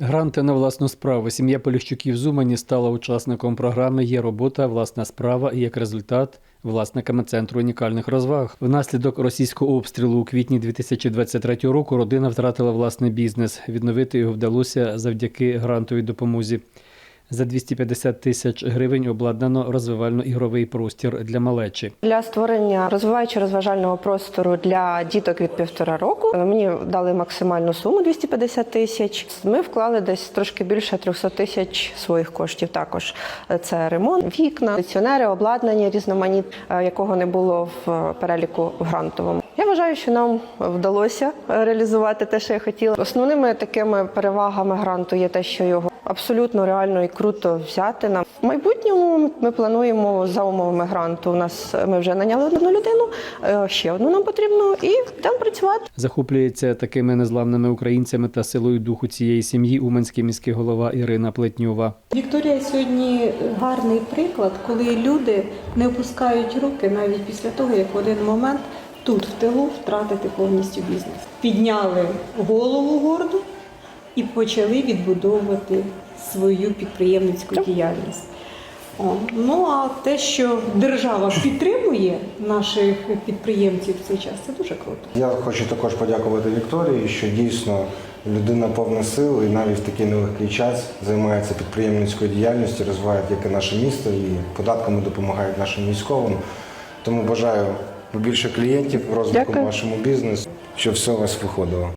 Гранти на власну справу. Сім'я Поліщуків з Умані стала учасником програми Є робота, власна справа і як результат власниками центру унікальних розваг. Внаслідок російського обстрілу у квітні 2023 року родина втратила власний бізнес. Відновити його вдалося завдяки грантовій допомозі. За 250 тисяч гривень обладнано розвивально-ігровий простір для малечі. Для створення розвиваючого розважального простору для діток від півтора року мені дали максимальну суму 250 тисяч. Ми вклали десь трошки більше 300 тисяч своїх коштів. Також це ремонт, вікна, кондиціонери, обладнання різноманіт, е, якого не було в переліку в грантовому. Я вважаю, що нам вдалося реалізувати те, що я хотіла. Основними такими перевагами гранту є те, що його абсолютно реально і круто взяти нам. В майбутньому ми плануємо за умовами гранту. У нас ми вже наняли одну людину, е, ще одну нам потрібно, і там працювати. Захоплюється такими незламними українцями та силою духу цієї сім'ї уманський міський голова Ірина Плетньова. Вікторія сьогодні гарний приклад, коли люди не опускають руки навіть після того, як в один момент тут в тилу втратити повністю бізнес. Підняли голову горду і почали відбудовувати свою підприємницьку діяльність. О, ну а те, що держава підтримує наших підприємців в цей час, це дуже круто. Я хочу також подякувати Вікторії, що дійсно людина повна сил і навіть в такий нелегкий час займається підприємницькою діяльністю, розвиває як і наше місто і податками допомагає нашим військовим. Тому бажаю побільше клієнтів, розвитку Дякую. вашому бізнесу, щоб все у вас виходило.